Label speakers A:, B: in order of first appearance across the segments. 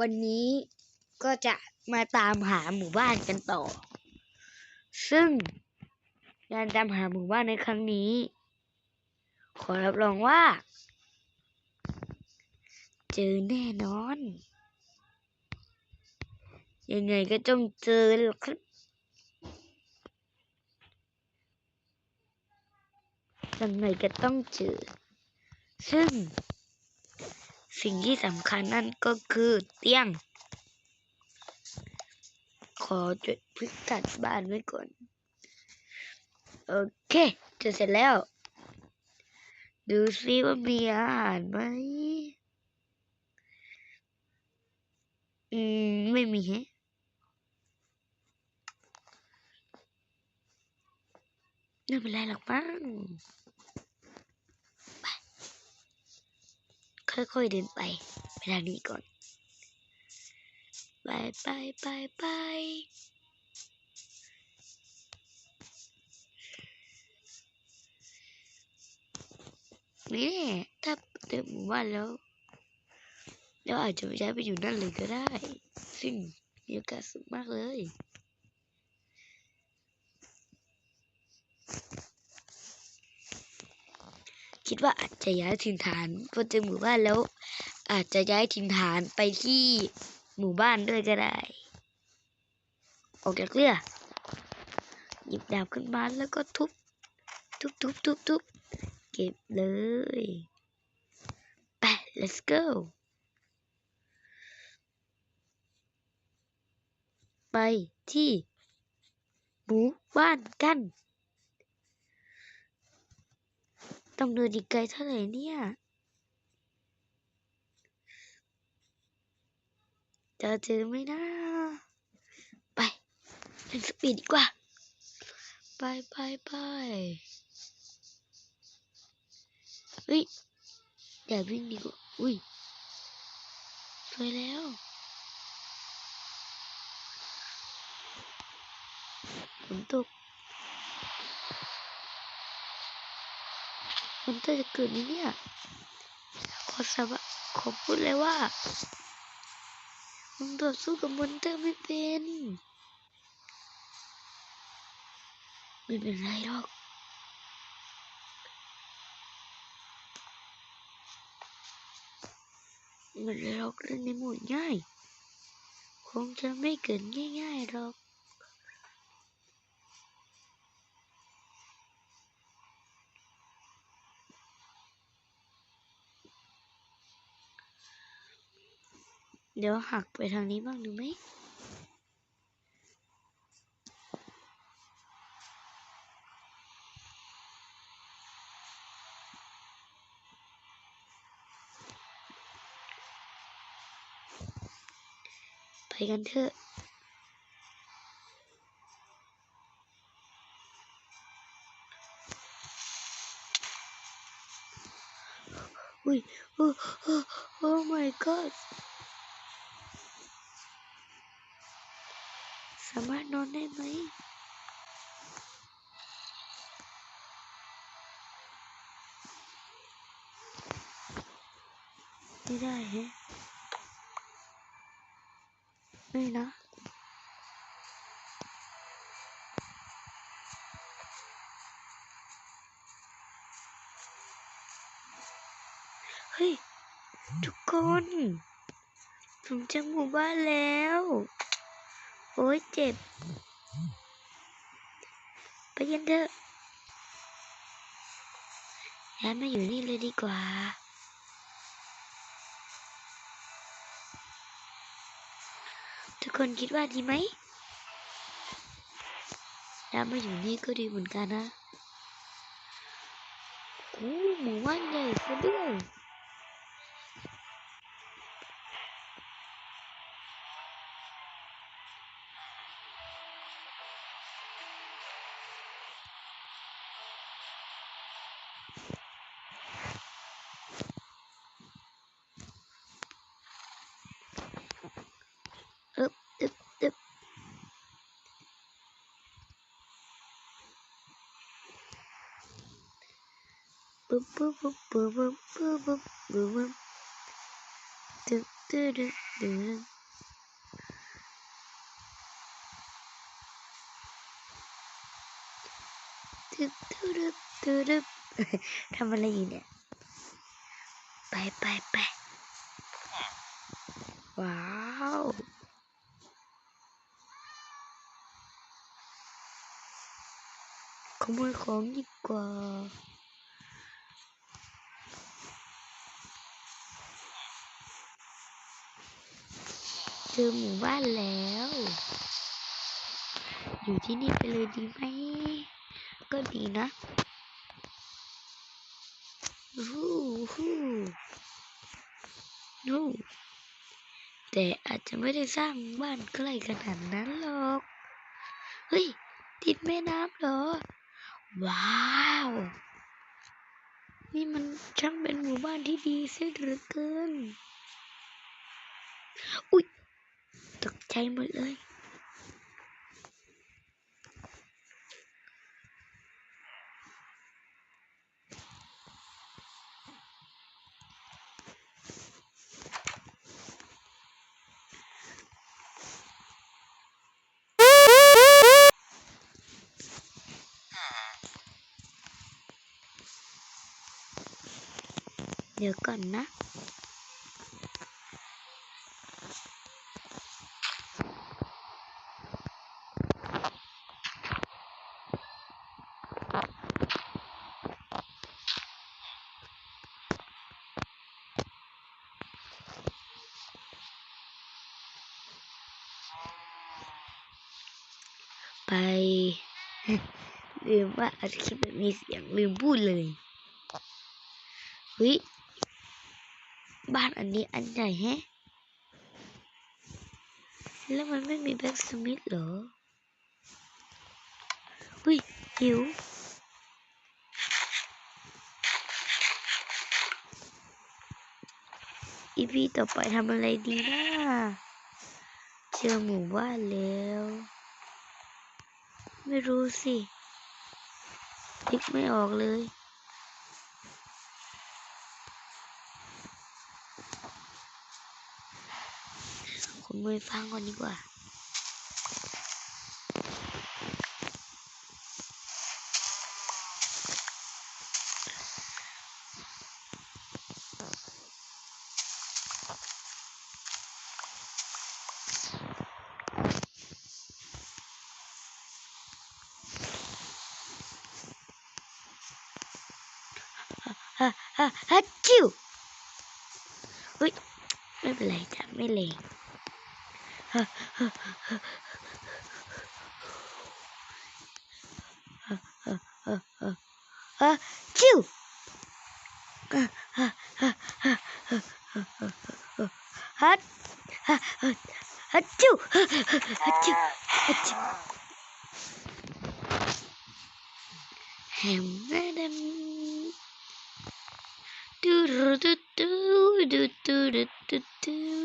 A: วันนี้ก็จะมาตามหาหมู่บ้านกันต่อ ซึ่งการตามหาหมู่บ้านในครั้งนี้ ขอรับรองว่า เจอแน่นอน ยังไงก็ต้องเจอหรอกครับยังไงก็ต้องเจอ ซึ่ง สิ่งที่สำคัญนั่นก็คือเตียง ขอจดพิกัดบ้านไว้ก่อน โอเคจะเสร็จแล้ว ดูซิว่ามีอาหารไหม อืม ไม่มีฮะไม่เป็นไรหรอกมั้งไป ค่อยๆเดินไปไปทางนี้ก่อน ไปไปไปไปนี่แน่ถ้าเติมหมู่บ้านแล้วเราอาจจะย้ายไปอยู่นั่นเลยก็ได้ ซึ่งมีโอกาสสูงมากเลย คิดว่าอาจจะย้ายถิ่นฐานพอเจอหมู่บ้านแล้ว อาจจะย้ายถิ่นฐานไปที่หมู่บ้านด้วยก็ได้ ออกจากเรือหยิบดาบขึ้นมาแล้วก็ทุบ ทุบทุบทุบทุบเก็บเลยไป let's go ไปที่หมู่บ้านกัน ต้องเดินอีกไกลเท่าไหร่เนี่ยจะเจอไหมนะไปเล่นสปีดดีกว่า ไปไปไปเฮ้ยอย่าวิ่งดีกว่าอุ้ยสวยแล้วฝนตก ฝนตกจะเกิดไหมเนี่ยขอสาบะขอพูดเลยว่าผมต่อสู้กับมอนเตอร์ไม่เป็น ไม่เป็นไรหรอกม่เป็นหรอกเล่นในโหมดง่าย คงจะไม่เกิดง่ายๆหรอก เดี๋ยวหักไปทางนี้บ้างดูไหมไปกันเถอะอุ้ยโอ้โอ้ oh my god ba non em ấy. Đi đây hả? Đây nó เฮ้ยทุกคนผมจำหมู่บ้านแล้ว โอ้ยเจ็บ ไปกันเถอะย้ายมาอยู่นี่เลยดีกว่า ทุกคนคิดว่าดีไหมย้ายมาอยู่นี่ก็ดีเหมือนกันนะโอ้หมู่บ้านใหญ่ซะด้วย ปุ๊บปุ๊บปุ๊บปุ๊บปุ๊บปุ๊บปุ๊บปุ๊บปุ๊บตึ๊บตึ๊ดตึ๊ดตึ๊ดตึ๊ดตึ๊ดตึ๊ดตึ๊ดทำอะไรอยู่เนี่ยไปไปไปว้าวขโมยของดีกว่า เจอหมู่บ้านแล้ว อยู่ที่นี่ไปเลยดีไหม ก็ดีนะฮู้ฮู้นู่แต่อาจจะไม่ได้สร้างบ้านใกล้ขนาดนั้นหรอก เฮ้ย ติดแม่น้ำเหรอ ว้าว นี่มันช่างเป็นหมู่บ้านที่ดีเสียเหลือเกิน อุ๊ย từng cháy một lưỡi nhớ cần á ไปลืมว่าอัดคลิปแบบมีเสียงลืมพูดเลยเฮ้ยบ้านอันนี้อันใหญ่แฮะ แล้วมันไม่มีแบ็กสมิธเหรอเฮ้ยหิวอีพีต่อไปทำอะไรดีนะเจอหมู่บ้านแล้ว ไม่รู้สินึกไม่ออกเลย ผมไปฟังก่อนดีกว่า ฮัตจิวอุ้ยไม่เป็นไรจ้ะไม่เลงฮะฮะฮะ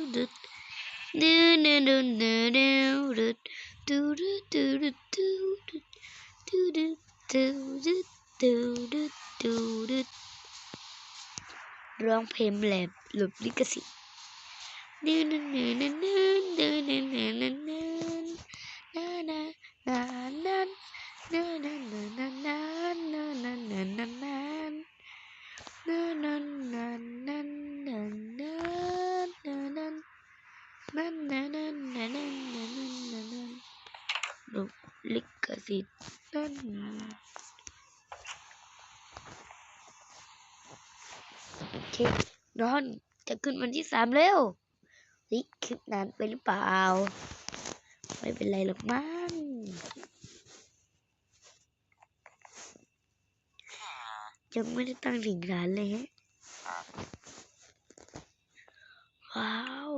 A: ร้องเพลงแหลบหลบลิขสิทธิ์ ลิขสิทธิ์นั่นโอเคนอนจะขึ้นวันที่สามแล้วเฮ้ยคลิปนานไปหรือเปล่า ไม่เป็นไรหรอกมั้งยังไม่ได้ตั้งถิ่นฐานเลยฮะว้าว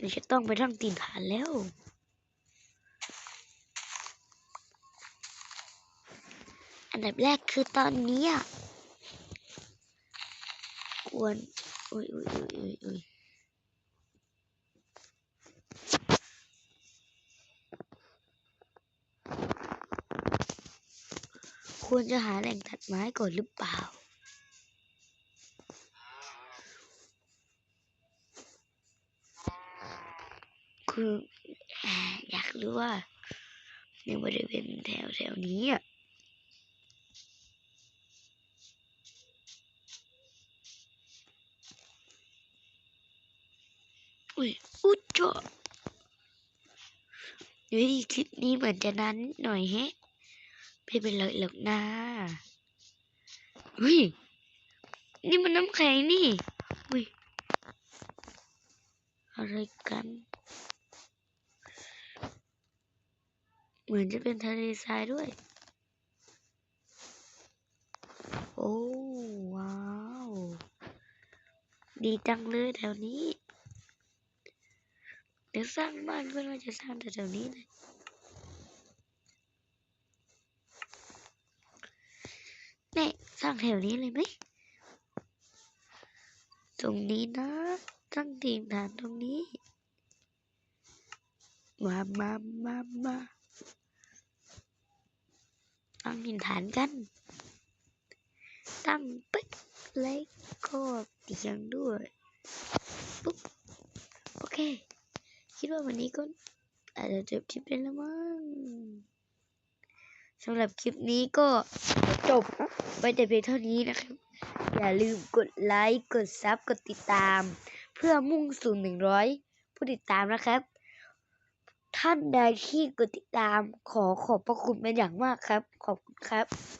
A: เดี๋ยวจะต้องไปตั้งถิ่นฐานแล้วอันดับแรกคือตอนนี้ควรอุ้ยอุ้ยอุ้ยอุ้ยอุ้ยควรจะหาแหล่งตัดไม้ก่อนหรือเปล่า คืออยากรู้ว่า ในบริเวณแถวแถวๆนี้อะอุ้ยอุ๊ยเจาะเฮ้คลิปนี้เหมือนจะนานนิดหน่อยแฮะไม่เป็นไรหรอกนะเฮ้ยนี่มันน้ำแข็งนี่อุ้ยอะไรกัน เหมือนจะเป็นทะเลทรายด้วย โอ้ว้าว ดีจังเลยแถวนี้เดี๋ยวสร้างบ้านก็น่าจะสร้างแถวนี้เลยแน่สร้างแถวนี้เลยไหม ตรงนี้นะตั้งถิ่นฐานตรงนี้ มา มา มา มา ตั้งถิ่นฐานกัน ตั้งปึ๊กแล้วก็เตียงด้วยปุ๊บโอเค คิดว่าวันนี้ก็อาจจะจบคลิปได้แล้วมั้งสำหรับคลิปนี้ก็จบไปแต่เพียงเท่านี้นะครับ อย่าลืมกดไลค์ กดซับ กดติดตาม เพื่อมุ่งสู่หนึ่งร้อยผู้ติดตามนะครับ ท่านใดที่กดติดตามขอขอบพระคุณเป็นอย่างมากครับ ขอบคุณครับ